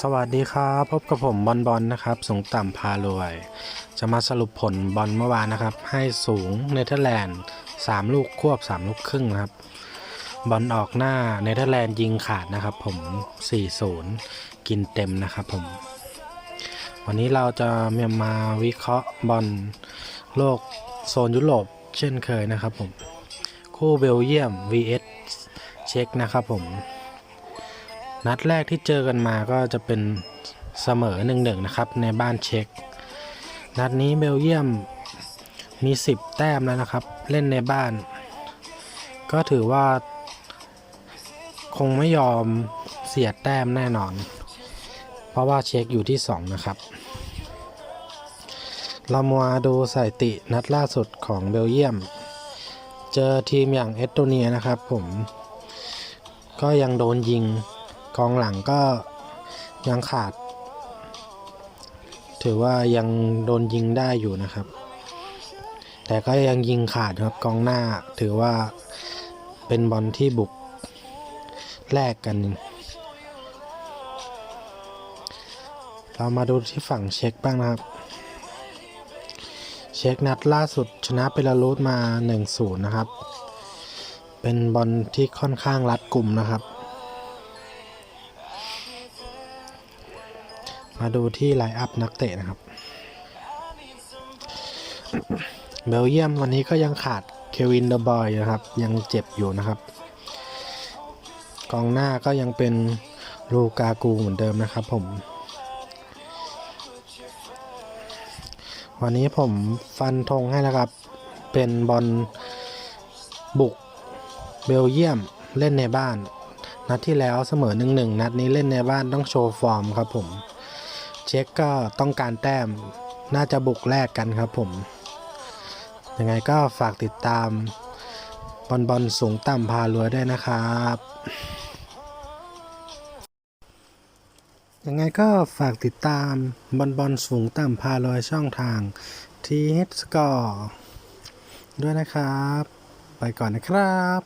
สวัสดีครับพบกับผมบอลบอลนะครับสูงต่ำพารวย จะมาสรุปผลบอลเมื่อวานนะครับ ให้สูงเนเธอร์แลนด์3ลูกควบ 3 ลูกครึ่งนะครับ บอลออกหน้าเนเธอร์แลนด์ยิงขาดนะครับ ผม 4-0 กินเต็มนะครับผม วันนี้เราจะมาวิเคราะห์บอลโลกโซนยุโรปเช่นเคยนะครับผม คู่เบลเยียม vs เช็กนะครับผม นัดแรกที่เจอกันมาก็จะเป็นเสมอหนึ่งหนึ่งนะครับ ในบ้านเช็กนัดนี้เบลเยียมมี 10 แต้มแล้วนะครับ เล่นในบ้าน ก็ถือว่าคงไม่ยอมเสียแต้มแน่นอน เพราะว่าเช็คอยู่ที่ 2 นะครับ เรามาดูสถิตินัดล่าสุดของเบลเยียม เจอทีมอย่างเอสโตเนียนะครับผม ก็ยังโดนยิง กองหลังก็ยังขาด ถือว่ายังโดนยิงได้อยู่นะครับ แต่ก็ยังยิงขาดครับกองหน้าถือว่าเป็นบอลที่บุกแลกกัน เรามาดูที่ฝั่งเช็คบ้างนะครับ เช็คนัดล่าสุดชนะเปลารูสมา 1-0 นะครับ เป็นบอลที่ค่อนข้างรัดกลุ่มนะครับ มาดูที่ไลน์อัพนักเตะนะครับ เบลเยียมวันนี้ก็ยังขาดเควินเดอบอยนะครับ ยังเจ็บอยู่นะครับ กองหน้าก็ยังเป็นลูกากูเหมือนเดิมนะครับผม วันนี้ผมฟันธงให้นะครับ เป็นบอลบุกเบลเยียมเล่นในบ้าน นัดที่แล้วเสมอหนึ่งหนึ่งนัดนี้เล่นในบ้านต้องโชว์ฟอร์มครับผม เช็คก็ต้องการแต้มน่าจะบุกแลกกันครับผมยังไงก็ฝากติดตามบอลบอลสูงต่ำพารวยได้วยนะครับยังไงก็ฝากติดตามบอลบอลสูงต่ำพารวยช่องทางทีเฮดสกอร์ด้วยนะครับ ไปก่อนนะครับ